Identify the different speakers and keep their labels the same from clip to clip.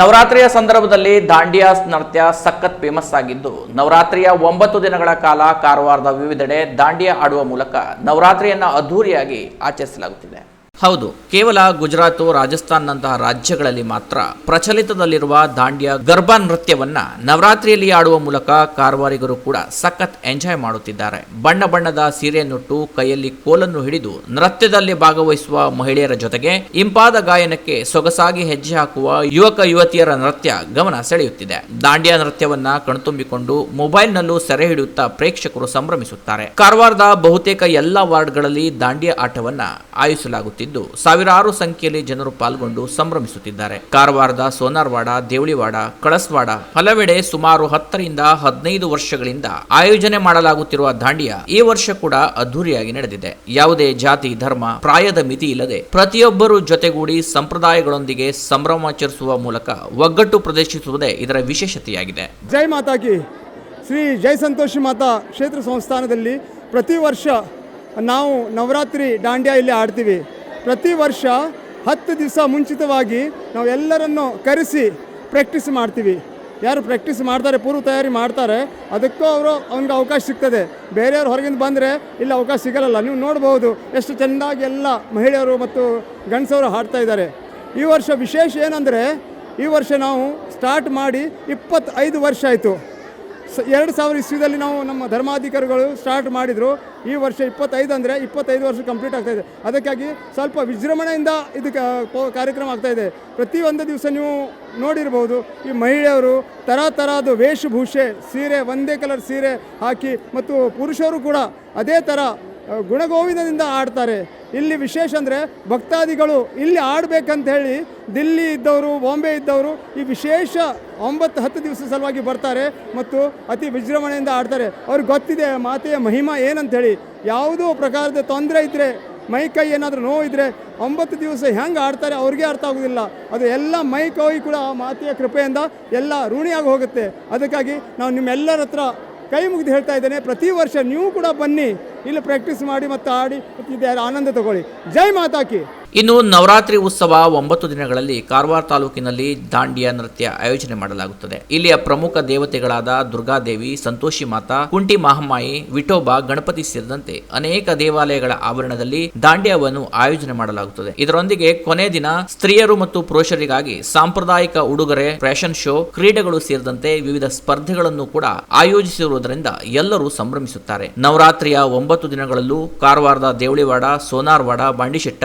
Speaker 1: ನವರಾತ್ರಿಯ ಸಂದರ್ಭದಲ್ಲಿ ದಾಂಡಿಯಾಸ್ ನೃತ್ಯ ಸಖತ್ ಫೇಮಸ್ ಆಗಿದ್ದು, ನವರಾತ್ರಿಯ ಒಂಬತ್ತು ದಿನಗಳ ಕಾಲ ಕಾರವಾರದ ವಿವಿಧೆಡೆ ದಾಂಡಿಯಾ ಆಡುವ ಮೂಲಕ ನವರಾತ್ರಿಯನ್ನ ಅದ್ಧೂರಿಯಾಗಿ ಆಚರಿಸಲಾಗುತ್ತಿದೆ. ಹೌದು, ಕೇವಲ ಗುಜರಾತ್, ರಾಜಸ್ಥಾನ್ನಂತಹ ರಾಜ್ಯಗಳಲ್ಲಿ ಮಾತ್ರ ಪ್ರಚಲಿತದಲ್ಲಿರುವ ದಾಂಡಿಯಾ ಗರ್ಭಾ ನೃತ್ಯವನ್ನ ನವರಾತ್ರಿಯಲ್ಲಿ ಆಡುವ ಮೂಲಕ ಕಾರವಾರಿಗರು ಕೂಡ ಸಖತ್ ಎಂಜಾಯ್ ಮಾಡುತ್ತಿದ್ದಾರೆ. ಬಣ್ಣ ಬಣ್ಣದ ಸೀರೆಯನ್ನುಟ್ಟು ಕೈಯಲ್ಲಿ ಕೋಲನ್ನು ಹಿಡಿದು ನೃತ್ಯದಲ್ಲಿ ಭಾಗವಹಿಸುವ ಮಹಿಳೆಯರ ಜೊತೆಗೆ ಇಂಪಾದ ಗಾಯನಕ್ಕೆ ಸೊಗಸಾಗಿ ಹೆಜ್ಜೆ ಹಾಕುವ ಯುವಕ ಯುವತಿಯರ ನೃತ್ಯ ಗಮನ ಸೆಳೆಯುತ್ತಿದೆ. ದಾಂಡಿಯಾ ನೃತ್ಯವನ್ನ ಕಣ್ತುಂಬಿಕೊಂಡು ಮೊಬೈಲ್ನಲ್ಲೂ ಸೆರೆ ಹಿಡಿಯುತ್ತಾ ಪ್ರೇಕ್ಷಕರು ಸಂಭ್ರಮಿಸುತ್ತಾರೆ. ಕಾರವಾರದ ಬಹುತೇಕ ಎಲ್ಲಾ ವಾರ್ಡ್ಗಳಲ್ಲಿ ದಾಂಡಿಯಾ ಆಟವನ್ನ ಆಯೋಜಿಸಲಾಗುತ್ತಿದ್ದು ಸಾವಿರಾರು ಸಂಖ್ಯೆಯಲ್ಲಿ ಜನರು ಪಾಲ್ಗೊಂಡು ಸಂಭ್ರಮಿಸುತ್ತಿದ್ದಾರೆ. ಕಾರವಾರದ ಸೋನಾರ್ವಾಡ, ದೇವಳಿವಾಡ, ಕಳಸ್ವಾಡ ಹಲವೆಡೆ ಸುಮಾರು ಹತ್ತರಿಂದ ಹದಿನೈದು ವರ್ಷಗಳಿಂದ ಆಯೋಜನೆ ಮಾಡಲಾಗುತ್ತಿರುವ ದಾಂಡಿಯಾ ಈ ವರ್ಷ ಕೂಡ ಅದ್ದೂರಿಯಾಗಿ ನಡೆದಿದೆ. ಯಾವುದೇ ಜಾತಿ, ಧರ್ಮ, ಪ್ರಾಯದ ಮಿತಿ ಇಲ್ಲದೆ ಪ್ರತಿಯೊಬ್ಬರು ಜೊತೆಗೂಡಿ ಸಂಪ್ರದಾಯಗಳೊಂದಿಗೆ ಸಂಭ್ರಮಾಚರಿಸುವ ಮೂಲಕ ಒಗ್ಗಟ್ಟು ಪ್ರದರ್ಶಿಸುವುದೇ ಇದರ ವಿಶೇಷತೆಯಾಗಿದೆ.
Speaker 2: ಜೈ ಮಾತಾ ಕಿ ಶ್ರೀ ಜೈ ಸಂತೋಷಿ ಮಾತಾ ಕ್ಷೇತ್ರ ಸಂಸ್ಥಾನದಲ್ಲಿ ಪ್ರತಿ ವರ್ಷ ನಾವು ನವರಾತ್ರಿ ದಾಂಡ್ಯ ಇಲ್ಲಿ ಆಡ್ತೀವಿ. ಪ್ರತಿ ವರ್ಷ ಹತ್ತು ದಿವಸ ಮುಂಚಿತವಾಗಿ ನಾವು ಎಲ್ಲರನ್ನು ಕರೆಸಿ ಪ್ರಾಕ್ಟೀಸ್ ಮಾಡ್ತೀವಿ. ಯಾರು ಪ್ರಾಕ್ಟೀಸ್ ಮಾಡ್ತಾರೆ, ಪೂರ್ವ ತಯಾರಿ ಮಾಡ್ತಾರೆ, ಅದಕ್ಕೂ ಅವರು ಅವ್ನಿಗೆ ಅವಕಾಶ ಸಿಗ್ತದೆ. ಬೇರೆಯವ್ರು ಹೊರಗಿಂದ ಬಂದರೆ ಇಲ್ಲಿ, ಅವಕಾಶ ಸಿಗಲ್ಲ ನೀವು ನೋಡ್ಬೋದು ಎಷ್ಟು ಚೆಂದಾಗಿ ಎಲ್ಲ ಮಹಿಳೆಯರು ಮತ್ತು ಗಂಡಸವರು ಹಾಡ್ತಾ ಇದ್ದಾರೆ. ಈ ವರ್ಷ ವಿಶೇಷ ಏನಂದರೆ, ಈ ವರ್ಷ ನಾವು ಸ್ಟಾರ್ಟ್ ಮಾಡಿ ಇಪ್ಪತ್ತೈದು ವರ್ಷ ಆಯಿತು. ಎರಡು ಸಾವಿರ ಇಸ್ವಿದಲ್ಲಿ ನಾವು ನಮ್ಮ ಧರ್ಮಾಧಿಕಾರಿಗಳು ಸ್ಟಾರ್ಟ್ ಮಾಡಿದರು. ಈ ವರ್ಷ ಇಪ್ಪತ್ತೈದು ಅಂದರೆ ಇಪ್ಪತ್ತೈದು ವರ್ಷ ಕಂಪ್ಲೀಟ್ ಆಗ್ತಾ ಇದೆ. ಅದಕ್ಕಾಗಿ ಸ್ವಲ್ಪ ವಿಜೃಂಭಣೆಯಿಂದ ಇದಕ್ಕೆ ಕಾರ್ಯಕ್ರಮ ಆಗ್ತಾ ಇದೆ. ಪ್ರತಿಯೊಂದು ದಿವಸ ನೀವು ನೋಡಿರ್ಬೋದು, ಈ ಮಹಿಳೆಯರು ಥರ ಥರದ ವೇಷಭೂಷೆ, ಸೀರೆ, ಒಂದೇ ಕಲರ್ ಸೀರೆ ಹಾಕಿ, ಮತ್ತು ಪುರುಷರು ಕೂಡ ಅದೇ ಥರ ಗುಣಗೋವಿಂದದಿಂದ ಆಡ್ತಾರೆ. ಇಲ್ಲಿ ವಿಶೇಷ ಅಂದರೆ ಭಕ್ತಾದಿಗಳು ಇಲ್ಲಿ ಆಡಬೇಕಂತ ಹೇಳಿ ದಿಲ್ಲಿ ಇದ್ದವರು, ಬಾಂಬೆ ಇದ್ದವರು ಈ ವಿಶೇಷ ಒಂಬತ್ತು, ಹತ್ತು ದಿವಸ ಸಲುವಾಗಿ ಬರ್ತಾರೆ ಮತ್ತು ಅತಿ ವಿಜೃಂಭಣೆಯಿಂದ ಆಡ್ತಾರೆ. ಅವ್ರಿಗೆ ಗೊತ್ತಿದೆ, ಮಾತೆಯ ಮಹಿಮಾ ಏನಂಥೇಳಿ ಹೇಳಿ. ಯಾವುದೋ ಪ್ರಕಾರದ ತೊಂದರೆ ಇದ್ದರೆ ಮೈ ಕೈ ಏನಾದರೂ ನೋವು ಇದ್ದರೆ ಒಂಬತ್ತು ದಿವಸ ಹೆಂಗೆ ಆಡ್ತಾರೆ ಅವ್ರಿಗೆ ಅರ್ಥ ಆಗೋದಿಲ್ಲ. ಅದು ಎಲ್ಲ ಮೈ ಕೈ ಕೂಡ ಆ ಮಾತೆಯ ಕೃಪೆಯಿಂದ ಎಲ್ಲ ಋಣಿಯಾಗಿ ಹೋಗುತ್ತೆ. ಅದಕ್ಕಾಗಿ ನಾವು ನಿಮ್ಮೆಲ್ಲರ ಹತ್ರ ಕೈ ಮುಗಿದು ಹೇಳ್ತಾ ಇದ್ದೇನೆ. ಪ್ರತಿ ವರ್ಷ ನೀವು ಕೂಡ ಬನ್ನಿ. ಇಲ್ಲಿ ಪ್ರಾಕ್ಟೀಸ್ ಮಾಡಿ ಮತ್ತು ಆಡಿ ಮತ್ತು ಇದು ಆನಂದ ತಗೊಳ್ಳಿ. ಜೈ ಮಾತಾಕಿ.
Speaker 1: ಇನ್ನು ನವರಾತ್ರಿ ಉತ್ಸವ ಒಂಬತ್ತು ದಿನಗಳಲ್ಲಿ ಕಾರವಾರ ತಾಲೂಕಿನಲ್ಲಿ ದಾಂಡಿಯಾ ನೃತ್ಯ ಆಯೋಜನೆ ಮಾಡಲಾಗುತ್ತದೆ. ಇಲ್ಲಿಯ ಪ್ರಮುಖ ದೇವತೆಗಳಾದ ದುರ್ಗಾದೇವಿ, ಸಂತೋಷಿ ಮಾತಾ, ಕುಂಟಿ ಮಹಾಮಾಯಿ ವಿಠೋಬಾ, ಗಣಪತಿ ಸೇರಿದಂತೆ ಅನೇಕ ದೇವಾಲಯಗಳ ಆವರಣದಲ್ಲಿ ದಾಂಡ್ಯವನ್ನು ಆಯೋಜನೆ ಮಾಡಲಾಗುತ್ತದೆ. ಇದರೊಂದಿಗೆ ಕೊನೆ ದಿನ ಸ್ತ್ರೀಯರು ಮತ್ತು ಪುರುಷರಿಗಾಗಿ ಸಾಂಪ್ರದಾಯಿಕ ಉಡುಗೊರೆ, ಫ್ಯಾಷನ್ ಶೋ, ಕ್ರೀಡೆಗಳು ಸೇರಿದಂತೆ ವಿವಿಧ ಸ್ಪರ್ಧೆಗಳನ್ನು ಕೂಡ ಆಯೋಜಿಸಿರುವುದರಿಂದ ಎಲ್ಲರೂ ಸಂಭ್ರಮಿಸುತ್ತಾರೆ. ನವರಾತ್ರಿಯ ಒಂಬತ್ತು ದಿನಗಳಲ್ಲೂ ಕಾರವಾರದ ದೇವಳಿವಾಡ, ಸೋನಾರ್ವಾಡ, ಬಂಡಿಶೆಟ್ಟ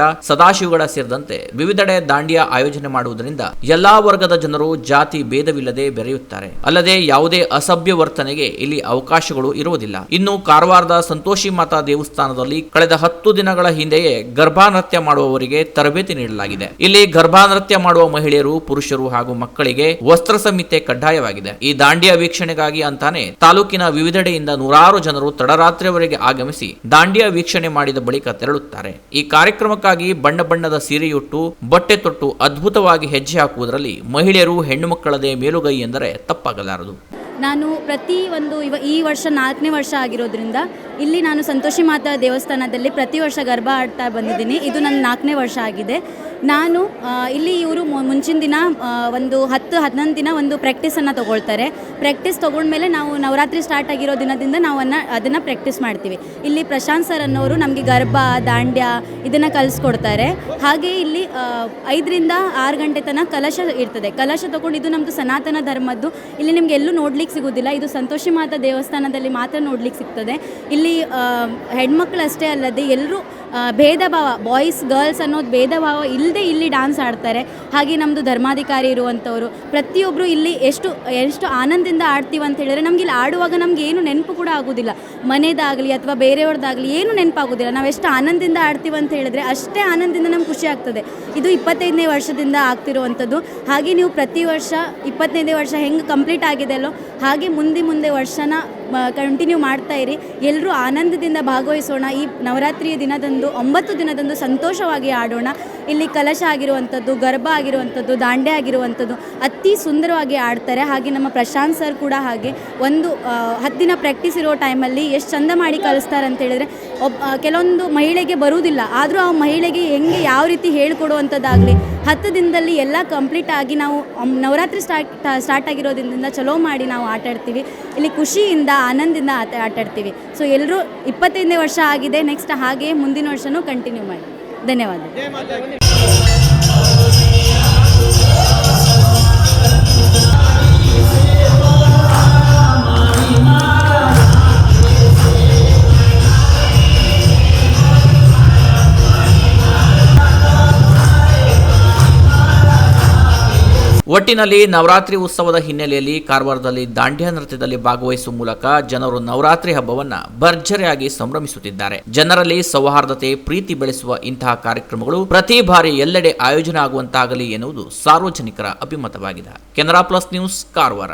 Speaker 1: ಸದಾಶಿವಗಡ ಸೇರಿದಂತೆ ವಿವಿಧೆಡೆ ದಾಂಡಿಯಾ ಆಯೋಜನೆ ಮಾಡುವುದರಿಂದ ಎಲ್ಲಾ ವರ್ಗದ ಜನರು ಜಾತಿ ಭೇದವಿಲ್ಲದೆ ಬೆರೆಯುತ್ತಾರೆ. ಅಲ್ಲದೆ ಯಾವುದೇ ಅಸಭ್ಯ ವರ್ತನೆಗೆ ಇಲ್ಲಿ ಅವಕಾಶಗಳು ಇರುವುದಿಲ್ಲ. ಇನ್ನು ಕಾರವಾರದ ಸಂತೋಷಿ ಮಾತಾ ದೇವಸ್ಥಾನದಲ್ಲಿ ಕಳೆದ ಹತ್ತು ದಿನಗಳ ಹಿಂದೆಯೇ ಗರ್ಭಾ ನೃತ್ಯ ಮಾಡುವವರಿಗೆ ತರಬೇತಿ ನೀಡಲಾಗಿದೆ. ಇಲ್ಲಿ ಗರ್ಭಾ ನೃತ್ಯ ಮಾಡುವ ಮಹಿಳೆಯರು, ಪುರುಷರು ಹಾಗೂ ಮಕ್ಕಳಿಗೆ ವಸ್ತ್ರ ಸಂಹಿತೆ ಕಡ್ಡಾಯವಾಗಿದೆ. ಈ ದಾಂಡಿಯಾ ವೀಕ್ಷಣೆಗಾಗಿ ಅಂತಾನೆ ತಾಲೂಕಿನ ವಿವಿಧೆಡೆಯಿಂದ ನೂರಾರು ಜನರು ತಡರಾತ್ರಿವರೆಗೆ ಆಗಮಿಸಿ ದಾಂಡಿಯಾ ವೀಕ್ಷಣೆ ಮಾಡಿದ ಬಳಿಕ ತೆರಳುತ್ತಾರೆ. ಈ ಕಾರ್ಯಕ್ರಮಕ್ಕಾಗಿ ಬಣ್ಣ ಬಣ್ಣದ ಸೀರೆಯುಟ್ಟು ಬಟ್ಟೆ ತೊಟ್ಟು ಅದ್ಭುತವಾಗಿ ಹೆಜ್ಜೆ ಹಾಕುವುದರಲ್ಲಿ ಮಹಿಳೆಯರು ಹೆಣ್ಣು ಮಕ್ಕಳದೇ ಮೇಲುಗೈ ಎಂದರೆ ತಪ್ಪಾಗಲಾರದು.
Speaker 3: ನಾನು ಪ್ರತಿ ಒಂದು ಇವ ಈ ವರ್ಷ ನಾಲ್ಕನೇ ವರ್ಷ ಆಗಿರೋದ್ರಿಂದ ಇಲ್ಲಿ ನಾನು ಸಂತೋಷಿ ಮಾತಾ ದೇವಸ್ಥಾನದಲ್ಲಿ ಪ್ರತಿ ವರ್ಷ ಗರ್ಭ ಆಡ್ತಾ ಬಂದಿದ್ದೀನಿ. ಇದು ನನ್ನ ನಾಲ್ಕನೇ ವರ್ಷ ಆಗಿದೆ. ನಾನು ಇಲ್ಲಿ ಇವರು ಮುಂಚಿನ ದಿನ ಒಂದು ಹತ್ತು, ಹನ್ನೊಂದು ದಿನ ಒಂದು ಪ್ರ್ಯಾಕ್ಟೀಸನ್ನು ತೊಗೊಳ್ತಾರೆ. ಪ್ರಾಕ್ಟೀಸ್ ತೊಗೊಂಡ್ಮೇಲೆ ನಾವು ನವರಾತ್ರಿ ಸ್ಟಾರ್ಟ್ ಆಗಿರೋ ದಿನದಿಂದ ನಾವು ಅನ್ನ ಅದನ್ನು ಪ್ರಾಕ್ಟೀಸ್ ಮಾಡ್ತೀವಿ. ಇಲ್ಲಿ ಪ್ರಶಾಂತ್ ಸರ್ ಅನ್ನೋರು ನಮಗೆ ಗರ್ಭ, ದಾಂಡ್ಯ ಇದನ್ನು ಕಲಿಸ್ಕೊಡ್ತಾರೆ. ಹಾಗೆ ಇಲ್ಲಿ ಐದರಿಂದ ಆರು ಗಂಟೆ ತನಕ ಕಲಶ ಇರ್ತದೆ. ಕಲಶ ತೊಗೊಂಡು ಇದು ನಮ್ಮದು ಸನಾತನ ಧರ್ಮದ್ದು. ಇಲ್ಲಿ ನಿಮ್ಗೆ ಎಲ್ಲೂ ನೋಡ್ಲಿಕ್ಕೆ ಸಿಗೋದಿಲ್ಲ ಇದು ಸಂತೋಷಿ ಮಾತಾ ದೇವಸ್ಥಾನದಲ್ಲಿ ಮಾತ್ರ ನೋಡ್ಲಿಕ್ಕೆ ಸಿಗ್ತದೆ. ಇಲ್ಲಿ ಆ, ಹೆಣ್ಮಕ್ಳು ಅಷ್ಟೇ ಅಲ್ಲದೆ ಎಲ್ಲರೂ ಭೇದ ಭಾವ ಬಾಯ್ಸ್ ಗರ್ಲ್ಸ್ ಅನ್ನೋದು ಭೇದ ಭಾವ ಇಲ್ಲದೆ ಇಲ್ಲಿ ಡಾನ್ಸ್ ಆಡ್ತಾರೆ. ಹಾಗೆ ನಮ್ಮದು ಧರ್ಮಾಧಿಕಾರಿ ಇರುವಂಥವರು ಪ್ರತಿಯೊಬ್ಬರು ಇಲ್ಲಿ ಎಷ್ಟು ಎಷ್ಟು ಆನಂದದಿಂದ ಆಡ್ತೀವಿ ಅಂತ ಹೇಳಿದ್ರೆ ನಮ್ಗೆ ಇಲ್ಲಿ ಆಡುವಾಗ ನಮ್ಗೆ ಏನು ನೆನಪು ಕೂಡ ಆಗೋದಿಲ್ಲ. ಮನೆಯದಾಗಲಿ ಅಥವಾ ಬೇರೆಯವ್ರದ್ದಾಗಲಿ ಏನು ನೆನಪಾಗೋದಿಲ್ಲ. ನಾವು ಎಷ್ಟು ಆನಂದದಿಂದ ಆಡ್ತೀವಿ ಅಂತ ಹೇಳಿದ್ರೆ ಅಷ್ಟೇ ಆನಂದದಿಂದ ನಮ್ಗೆ ಖುಷಿ ಆಗ್ತದೆ. ಇದು ಇಪ್ಪತ್ತೈದನೇ ವರ್ಷದಿಂದ ಆಗ್ತಿರುವಂಥದ್ದು. ಹಾಗೆ ನೀವು ಪ್ರತಿ ವರ್ಷ ಇಪ್ಪತ್ತೈದನೇ ವರ್ಷ ಹೆಂಗೆ ಕಂಪ್ಲೀಟ್ ಆಗಿದೆ ಅಲ್ಲೋ ಹಾಗೆ ಮುಂದೆ ಮುಂದೆ ವರ್ಷನ ಕಂಟಿನ್ಯೂ ಮಾಡ್ತಾ ಇರಿ. ಎಲ್ಲರೂ ಆನಂದದಿಂದ ಭಾಗವಹಿಸೋಣ. ಈ ನವರಾತ್ರಿಯ ದಿನದಂದು, ಒಂಬತ್ತು ದಿನದಂದು ಸಂತೋಷವಾಗಿ ಆಡೋಣ. ಇಲ್ಲಿ ಕಲಶ ಆಗಿರುವಂಥದ್ದು, ಗರ್ಭ ಆಗಿರುವಂಥದ್ದು ದಾಂಡೆ ಆಗಿರುವಂಥದ್ದು ಅತಿ ಸುಂದರವಾಗಿ ಆಡ್ತಾರೆ. ಹಾಗೆ ನಮ್ಮ ಪ್ರಶಾಂತ್ ಸರ್ ಕೂಡ ಹಾಗೆ. ಒಂದು ಹತ್ತು ದಿನ ಪ್ರಾಕ್ಟೀಸ್ ಇರೋ ಟೈಮಲ್ಲಿ ಎಷ್ಟು ಚಂದ ಮಾಡಿ ಕಲಿಸ್ತಾರೆ ಅಂತ ಹೇಳಿದ್ರೆ ಒಬ್ಬ ಕೆಲವೊಂದು ಮಹಿಳೆಗೆ ಬರುವುದಿಲ್ಲ. ಆದರೂ ಆ ಮಹಿಳೆಗೆ ಹೆಂಗೆ ಯಾವ ರೀತಿ ಹೇಳ್ಕೊಡುವಂಥದ್ದಾಗಲಿ, ಹತ್ತು ದಿನದಲ್ಲಿ ಎಲ್ಲ ಕಂಪ್ಲೀಟ್ ಆಗಿ ನಾವು, ನವರಾತ್ರಿ ಸ್ಟಾರ್ಟ್ ಸ್ಟಾರ್ಟ್ ಆಗಿರೋದ್ರಿಂದ ಚಲೋ ಮಾಡಿ ನಾವು ಆಟ ಆಡ್ತೀವಿ ಇಲ್ಲಿ ಖುಷಿಯಿಂದ ಆನಂದದಿಂದ ಆಟ ಆಟಾಡ್ತೀವಿ. ಸೊ ಎಲ್ಲರೂ ಇಪ್ಪತ್ತೈದನೇ ವರ್ಷ ಆಗಿದೆ ನೆಕ್ಸ್ಟ್ ಹಾಗೆ ಮುಂದಿನ ವರ್ಷನೂ ಕಂಟಿನ್ಯೂ ಮಾಡಿ. ಧನ್ಯವಾದ
Speaker 1: ಒಟ್ಟಿನಲ್ಲಿ ನವರಾತ್ರಿ ಉತ್ಸವದ ಹಿನ್ನೆಲೆಯಲ್ಲಿ ಕಾರವಾರದಲ್ಲಿ ದಾಂಡ್ಯ ನೃತ್ಯದಲ್ಲಿ ಭಾಗವಹಿಸುವ ಮೂಲಕ ಜನರು ನವರಾತ್ರಿ ಹಬ್ಬವನ್ನ ಭರ್ಜರಿಯಾಗಿ ಸಂಭ್ರಮಿಸುತ್ತಿದ್ದಾರೆ. ಜನರಲ್ಲಿ ಸೌಹಾರ್ದತೆ, ಪ್ರೀತಿ ಬೆಳೆಸುವ ಇಂತಹ ಕಾರ್ಯಕ್ರಮಗಳು ಪ್ರತಿ ಬಾರಿ ಎಲ್ಲೆಡೆ ಆಯೋಜನೆ ಆಗುವಂತಾಗಲಿ ಎನ್ನುವುದು ಸಾರ್ವಜನಿಕರ ಅಭಿಮತವಾಗಿದೆ. Canara plus news, Karwar.